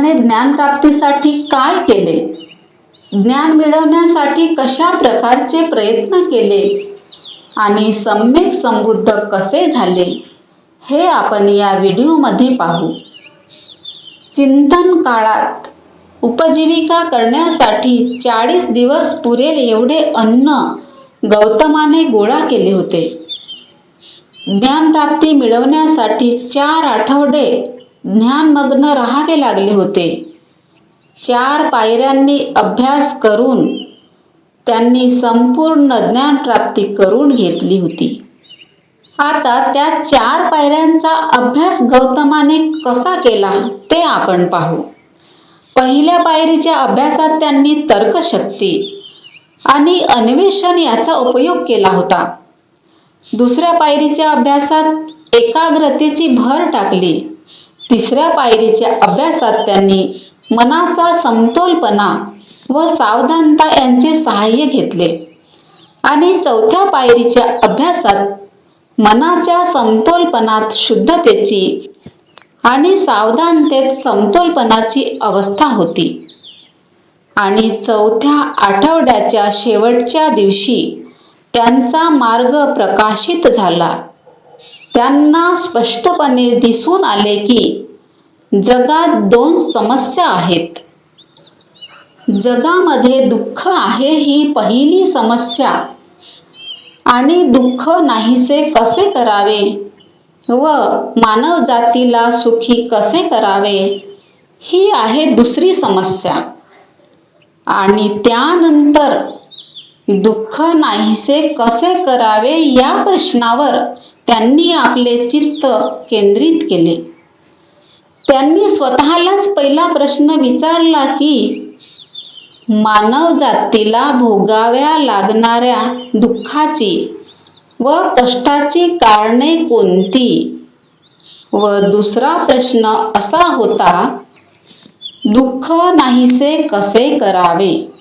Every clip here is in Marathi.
बुद्धाने ज्ञानप्राप्तीसाठी काय केले? ज्ञान मिळवण्यासाठी कशा प्रकारचे प्रयत्न केले? आणि सम्यक समबुद्ध कसे झाले? हे आपण या व्हिडिओमध्ये पाहू. चिंतन काळात उपजीविका करण्यासाठी चाळीस दिवस पुरेल एवढे अन्न गौतमाने गोळा केले होते. ज्ञानप्राप्ती मिळवण्यासाठी चार आठवडे ध्यानमग्न राहावे लागले होते. चार पायऱ्यांनी अभ्यास करून त्यांनी संपूर्ण ज्ञानप्राप्ती करून घेतली होती. आता त्या चार पायऱ्यांचा अभ्यास गौतमाने कसा केला ते आपण पाहू. पहिल्या पायरीच्या अभ्यासात त्यांनी तर्कशक्ती आणि अन्वेषण याचा उपयोग केला होता. दुसऱ्या पायरीच्या अभ्यासात एकाग्रतेची भर टाकली. तिसऱ्या पायरीच्या अभ्यासात त्यांनी मनाचा समतोलपणा व सावधानता यांचे सहाय्य घेतले. आणि चौथ्या पायरीच्या अभ्यासात मनाच्या समतोलपणात शुद्धतेची आणि सावधानतेत समतोलपणाची अवस्था होती. आणि चौथ्या आठवड्याच्या शेवटच्या दिवशी त्यांचा मार्ग प्रकाशित झाला. त्यांना स्पष्टपणे दिसून आले की जगात दोन समस्या आहेत. जगामध्ये दुःख आहे ही पहिली समस्या आणि दुःख नाहीसे कसे करावे व मानव जातीला सुखी कसे करावे ही आहे दुसरी समस्या. आणि त्यानंतर दुःख नाहीसे कसे करावे या प्रश्नावर त्यांनी आपले चित्त केंद्रित केले. त्यांनी स्वतःलाच पहिला प्रश्न विचारला की मानव जातीला भोगाव्या लागणाऱ्या दुःखाची व कष्टाची कारणे कोणती? व दुसरा प्रश्न असा होता दुःख नाहीसे कसे करावे?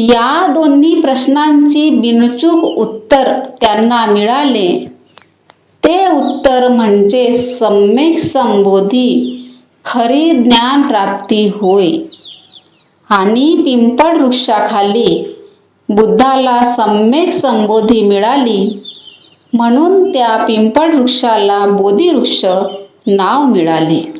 या दोन्ही प्रश्नांची बिनचूक उत्तर त्यांना मिळाले. ते उत्तर म्हणजे सम्यक संबोधी खरी ज्ञान प्राप्ती होय. आणि पिंपळ वृक्षाखाली बुद्धाला सम्यक संबोधी मिळाली म्हणून त्या पिंपळ वृक्षाला बोधिवृक्ष नाव मिळाले.